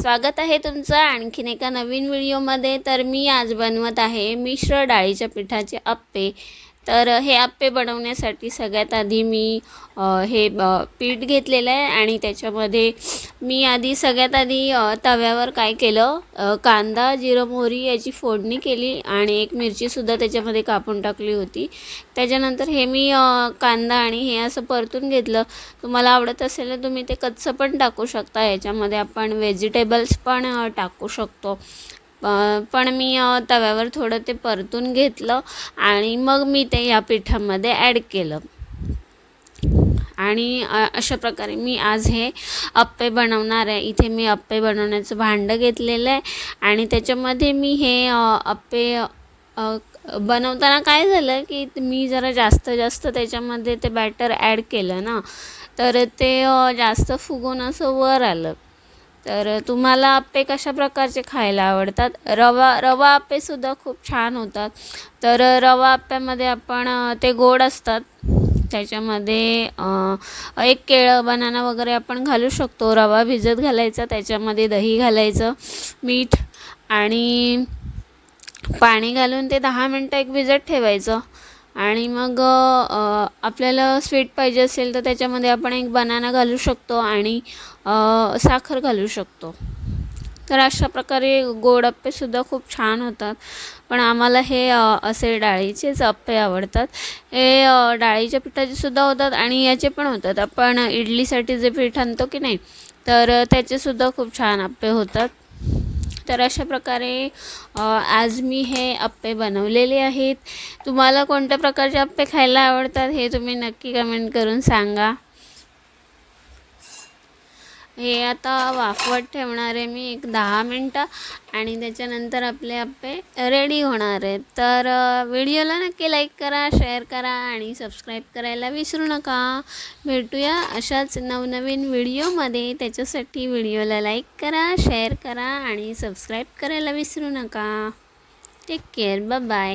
स्वागत आहे तुमचं आणखीन एका नवीन व्हिडिओमध्ये. तर मी आज बनवत आहे मिश्र डाळीच्या पिठाचे अप्पे. तर हे आप्पे बनवण्यासाठी सगळ्यात आधी मी हे ब पीठ घेतलेलं आहे आणि त्याच्यामध्ये मी आधी सगळ्यात आधी तव्यावर काय केलं कांदा जिरं मोहरी याची फोडणी केली आणि एक मिरचीसुद्धा त्याच्यामध्ये कापून टाकली होती. त्याच्यानंतर हे मी कांदा आणि हे असं परतून घेतलं. तुम्हाला आवडत असेल तर तुम्ही ते कच्चं पण टाकू शकता. याच्यामध्ये आपण व्हेजिटेबल्स पण टाकू शकतो. पण मी तव्यावर थोडं ते परतून घेतलं आणि मग मी ते या पिठामध्ये ॲड केलं. आणि अशा प्रकारे मी आज हे अप्पे बनवणार आहे. इथे मी अप्पे बनवण्याचं भांडं घेतलेलं आहे आणि त्याच्यामध्ये मी हे अप्पे बनवताना काय झालं की मी जरा जास्त जास्त त्याच्यामध्ये ते बॅटर ॲड केलं ना तर ते जास्त फुगून असं वर आलं. तर तुम्हाला आप्पे कशा प्रकारचे खायला आवडतात? रवा रवा आप्पेसुद्धा खूप छान होतात. तर रवा आप्प्यामध्ये आपण ते गोड असतात. त्याच्यामध्ये एक केळं बनाना वगैरे आपण घालू शकतो. रवा भिजत घालायचा त्याच्यामध्ये दही घालायचं मीठ आणि पाणी घालून ते दहा मिनटं एक भिजत ठेवायचं. आणि मग आपल्याला स्वीट पाहिजे असेल तर त्याच्यामध्ये आपण एक बनाना घालू शकतो आणि साखर घालू शकतो. तर अशा प्रकारे गोड अप्पेसुद्धा खूप छान होतात. पण आम्हाला हे असे डाळीचेच अप्पे आवडतात. हे डाळीच्या पिठाचे सुद्धा होतात आणि याचे पण होतात. आपण इडलीसाठी जे पीठ आणतो की नाही तर त्याचेसुद्धा खूप छान अप्पे होतात. तर अशा प्रकारे आज मी हे अप्पे बनवलेले आहेत. तुम्हाला कोणत्या प्रकारचे अप्पे खायला आवडतात हे तुम्ही नक्की कमेंट करून सांगा. हे आता वाफवत ठेवणार आहे मी एक दहा मिनटं आणि त्याच्यानंतर आपले अप्पे रेडी होणार आहेत. तर व्हिडिओला नक्की लाईक करा शेअर करा आणि सबस्क्राईब करायला विसरू नका. भेटूया अशाच नवनवीन व्हिडिओमध्ये त्याच्यासाठी व्हिडिओला लाईक करा शेअर करा आणि सबस्क्राईब करायला विसरू नका. Take care bye